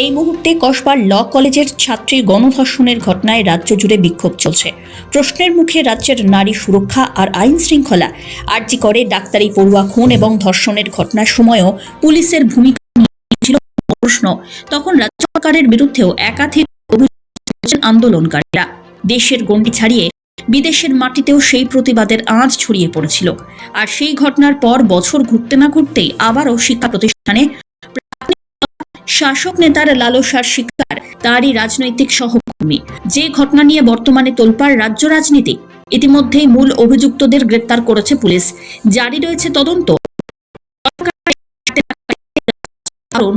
এই মুহূর্তে কসবার ল কলেজের ছাত্রীর গণধর্ষণের ঘটনায় রাজ্য জুড়ে বিক্ষোভ চলছে। প্রশ্নের মুখে রাজ্যের নারী সুরক্ষা আর আইন শৃঙ্খলা। আর্জি করে ডাক্তারি পড়ুয়া খুন এবং ধর্ষণের ঘটনার সময়ও পুলিশের ভূমিকা প্রশ্ন। তখন রাজ্য সরকারের বিরুদ্ধেও একাধিক অভিযোগ আন্দোলনকারীরা। দেশের গণ্ডি ছাড়িয়ে বিদেশের মাটিতেও সেই প্রতিবাদের আঁচ ছড়িয়ে পড়েছিল। আর সেই ঘটনার পর বছর ঘুরতে না ঘুরতেই আবারও শিক্ষা প্রতিষ্ঠানে শাসক নেতার লালসার শিকার, তারই রাজনৈতিক সহকর্মী। যে ঘটনা নিয়ে বর্তমানে তোলপাড় রাজ্য রাজনীতি, ইতিমধ্যেই মূল অভিযুক্তদের গ্রেপ্তার করেছে পুলিশ। জারি রয়েছে তদন্ত।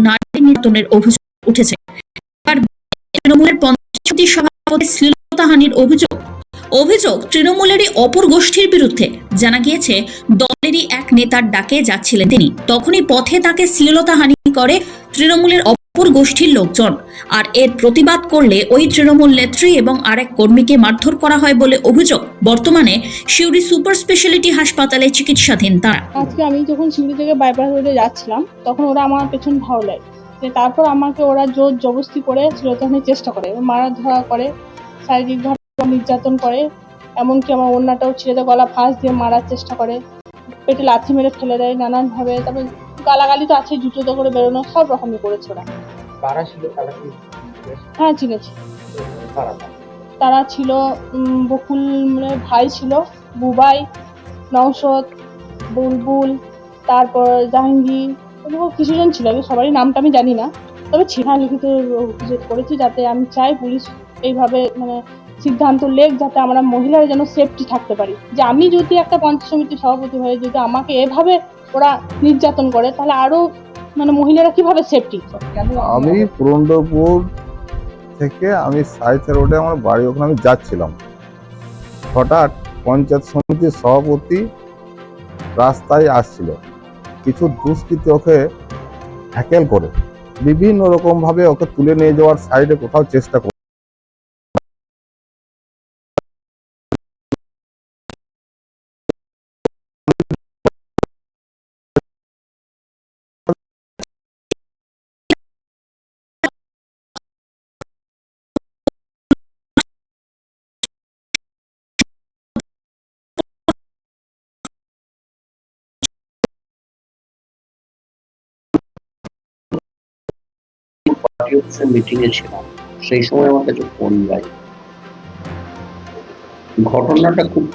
নারী নির্যাতনের অভিযোগ উঠেছে। তৃণমূলের পঞ্চায়েত সভাপতি শ্লীলতাহানির অভিযোগ। অভিযোগ তৃণমূলেরই অপর গোষ্ঠীর বিরুদ্ধে। জানা গিয়েছে, দলেরই এক নেতার ডাকে যাচ্ছিলেন তিনি। তখনই পথে তাকে শ্লীলতাহানি করে তৃণমূলের অপর গোষ্ঠীর লোকজন। আর এর প্রতিবাদ করলে ওই তৃণমূল নেত্রী এবং আরেক কর্মীকে মারধর করা হয় বলে অভিযোগ। বর্তমানে সিউড়ি সুপার স্পেশালিটি হাসপাতালে চিকিৎসাধীন তারা। আজকে আমি যখন সিউড়ি থেকে বাইপাস রোডে যাচ্ছিলাম, তখন ওরা আমার পেছন ভাওলায় যে তারপর আমাকে ওরা জোর জবরদস্তি করে শ্লীলতাহানির চেষ্টা করে মারা ধরা করে, শারীরিকভাবে নির্যাতন করে, এমনকি আমার অন্যটাও ছেড়ে দেয়, গলা ফাঁস দিয়ে মারার চেষ্টা করে, পেটে লাথি মেরে ফেলে দেয় নানানভাবে। তারপর গালাগালি তো আছে জুতোতে করে বেরোনো সব রকমই করেছে ওরা। ছিল তারা কি হ্যাঁ চিনেছি তারা? ছিল। উম, বকুল মানে ভাই ছিল বুবাই নওশদ বুলবুল তারপর জাহাঙ্গীর এরকম কিছুজন ছিল। আমি সবারই নামটা আমি জানি না। তবে ছিনা লিখিত অভিযোগ করেছি যাতে আমি চাই পুলিশ এইভাবে মানে সিদ্ধান্ত লেখ যাতে আমরা মহিলারা যেন সেফটি থাকতে পারি। যে আমি যদি একটা পঞ্চায়েত সমিতির সভাপতি হয়ে যদি আমাকে এভাবে ওরা নির্যাতন করে, তাহলে আরও মানে মহিলারা কীভাবে সেফটি আমি পুরন্দরপুর থেকে আমি সাইথ রোডে আমার বাড়ি ওখানে আমি যাচ্ছিলাম। হঠাৎ পঞ্চায়েত সমিতির সভাপতি রাস্তায় আসছিল। কিছু দুষ্কৃতী ওকে হ্যাকেল করে। বিভিন্ন রকমভাবে ওকে তুলে নিয়ে যাওয়ার সাইডে কোথাও চেষ্টা করে পার্টি অফিসের মিটিং ছিলাম। সেই সময় আমার কাছে ফোন যায় ঘটনাটা খুব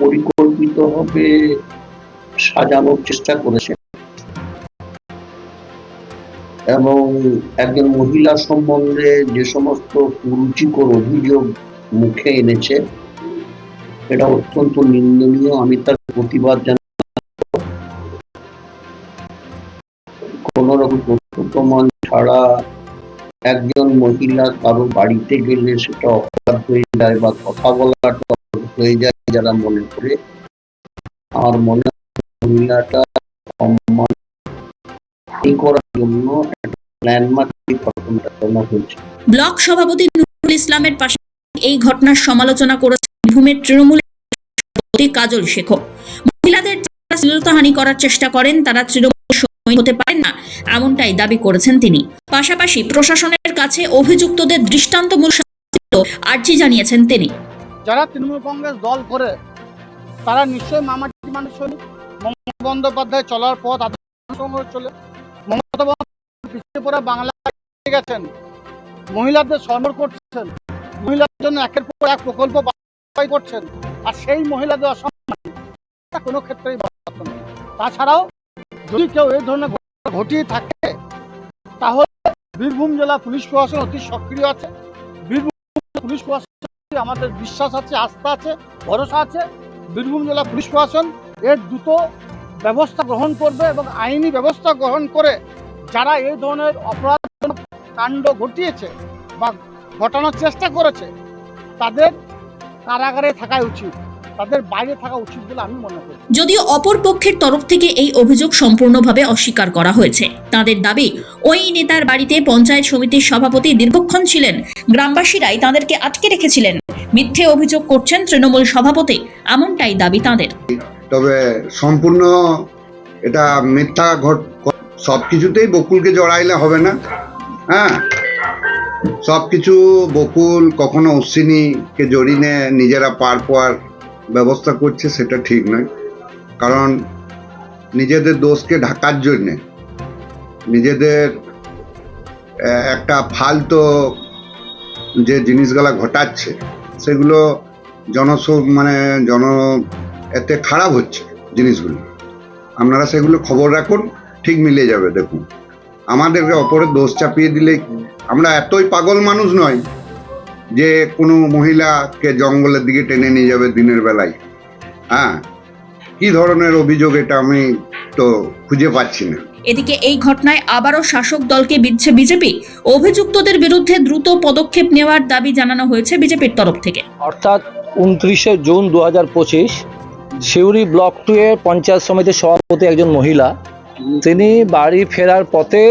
সাজানোর চেষ্টা করেছে। এবং একজন মহিলা সম্বন্ধে যে সমস্ত কুরুচিকর অভিযোগ মুখে এনেছে এটা অত্যন্ত নিন্দনীয়। আমি তার প্রতিবাদ জানাই কোন রকম প্রমাণ ছাড়া একজন মহিলা কারও বাড়িতে গেলে সেটা অপরাধ হয়ে যায় বা কথা বলাটা হয়ে যায় যারা মনে করে। আমার মনে মহিলাটা সম্মান করার জন্য ব্লক সভাপতি নুরুল ইসলামের পাশে এই ঘটনার সমালোচনা করেছেন বীরভূমের তৃণমূল কাজল শেখ মহিলাদের শ্লীলতাহানি করার চেষ্টা করেন, তারা তৃণমূল হতে পারেন না, এমনটাই দাবি করেছেন তিনি। পাশাপাশি প্রশাসনের কাছে অভিযুক্তদের দৃষ্টান্তমূলক আর্জি জানিয়েছেন তিনি। যারা তৃণমূল কংগ্রেস দল করে, তারা নিশ্চয়ই মামাটি মানুষ সৈনিক মমতা বন্দ্যোপাধ্যায় চলার পথ চলে। মমতা বন্দ্যোপাধ্যায় পিছিয়ে পড়ে বাংলা গেছেন। মহিলাদের সরবর করছেন। মহিলাদের জন্য একের পর এক প্রকল্প করছেন। আর সেই মহিলাদের অসম্মান কোনো ক্ষেত্রেই তাছাড়াও যদি কেউ এই ধরনের ঘটনা ঘটিয়ে থাকে, তাহলে বীরভূম জেলা পুলিশ প্রশাসন অতি সক্রিয় আছে। বীরভূম পুলিশ প্রশাসন আমাদের বিশ্বাস আছে, আস্থা আছে, ভরসা আছে। বীরভূম জেলা পুলিশ প্রশাসন এর দ্রুত ব্যবস্থা গ্রহণ করবে এবং আইনি ব্যবস্থা গ্রহণ করে যারা এই ধরনের অপরাধ কাণ্ড ঘটিয়েছে বা ঘটানোর চেষ্টা করেছে, তাদের কারাগারে থাকা উচিত। তাদের বাইরে থাকা উচিত বলে আমি মনে করি। যদিও অপর পক্ষের তরফ থেকে এই অভিযোগ সম্পূর্ণভাবে অস্বীকার করা হয়েছে। তাদের দাবি ওই নেতার বাড়িতে পঞ্চায়েত সমিতির সভাপতি দীর্ঘক্ষণ ছিলেন গ্রামবাসীরাই তাদেরকে আটকে রেখেছিলেন। মিথ্যে অভিযোগ করছেন তৃণমূল সভাপতি এমনটাই দাবি তাদের। তবে সম্পূর্ণ এটা মিথ্যা ঘট সব কিছুতেই বকুলকে জড়াইলে হবে না। হ্যাঁ? সব কিছু বকুল কখনো অশ্বিনীকে জড়িয়ে নিজেরা পার পাওয়ার ব্যবস্থা করছে সেটা ঠিক নয়। কারণ নিজেদের দোষকে ঢাকার জন্যে, নিজেদের একটা ফালতো যে জিনিসগুলা ঘটাচ্ছে, সেগুলো জনস মানে জন, এতে খারাপ হচ্ছে জিনিসগুলো। আপনারা সেগুলো খবর রাখুন, ঠিক মিলে যাবে, দেখুন। আমাদেরকে অপরের দোষ চাপিয়ে দিলে আমরা এতই পাগল মানুষ নয় যে কোনো মহিলাকে জঙ্গলের দিকে টেনে নিয়ে যাবে দিনের বেলায়। হ্যাঁ? কি ধরনের অভিযোগ এটা আমি তো খুঁজে পাচ্ছি না। এদিকে এই ঘটনায় আবারও শাসক দলকে বিচ্ছে বিজেপি। অভিযুক্তদের বিরুদ্ধে দ্রুত পদক্ষেপ নেওয়ার দাবি জানানো হয়েছে বিজেপির তরফ থেকে। অর্থাৎ উনত্রিশে জুন দু হাজার পঁচিশ সিউড়ি ব্লক টু এর পঞ্চায়েত সমিতির সভাপতি একজন মহিলা তিনি বাড়ি ফেরার পথে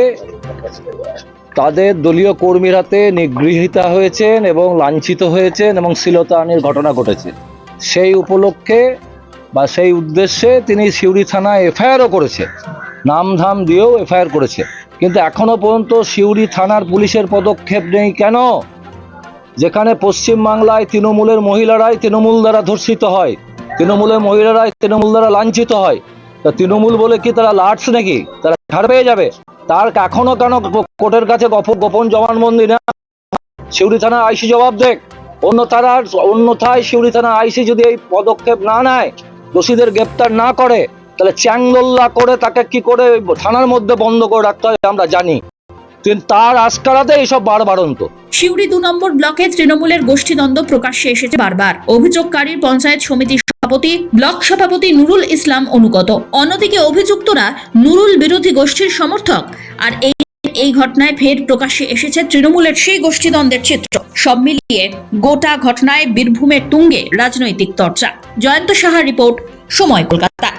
তাদের দলীয় কর্মীর হাতে নিগৃহীতা হয়েছেন এবং লাঞ্ছিত হয়েছেন এবং শ্লীলতাহানির ঘটনা ঘটেছে। সেই উপলক্ষে বা সেই উদ্দেশ্যে তিনি সিউড়ি থানায় এফআইআরও করেছে নামধাম দিয়েও এফআইআর করেছে কিন্তু এখনও পর্যন্ত সিউড়ি থানার পুলিশের পদক্ষেপ নেই কেন? যেখানে পশ্চিমবাংলায় তৃণমূলের মহিলারাই তৃণমূল দ্বারা ধর্ষিত হয়, তৃণমূলের মহিলারাই তৃণমূল দ্বারা লাঞ্ছিত হয়। তা তৃণমূল বলে কি তারা লাটস নাকি? তারা ছাড় পেয়ে যাবে? তার এখনও কেন কোর্টের কাছে গপ- গোপন জবানবন্দি না? শিউরি থানা আইসি জবাব দেখ। অন্য তারার অন্যথায় শিউরি থানা আইসি যদি এই পদক্ষেপ না নেয়, দোষীদের গ্রেপ্তার না করে, তাহলে চ্যাংদোল্লা করে তাকে কি করে থানার মধ্যে বন্ধ করে রাখতে হয় আমরা জানি। কিন্তু তার আস্কারাতে এইসব বারবারন্ত শিউরি দু নম্বর ব্লকে তৃণমূলের গোষ্ঠীদ্বন্দ্ব প্রকাশ্যে এসেছে বারবার। অভিযোগকারীর পঞ্চায়েত সমিতির সভাপতি, ব্লক সভাপতি নুরুল ইসলাম অনুগত। অন্যদিকে অভিযুক্তরা নুরুল বিরোধী গোষ্ঠীর সমর্থক। আর এই এই ঘটনায় ফের প্রকাশ্যে এসেছে তৃণমূলের সেই গোষ্ঠীদ্বন্দ্বের চিত্র। সব মিলিয়ে গোটা ঘটনায় বীরভূমের তুঙ্গে রাজনৈতিক চর্চা জয়ন্ত সাহা রিপোর্ট, সময় কলকাতা।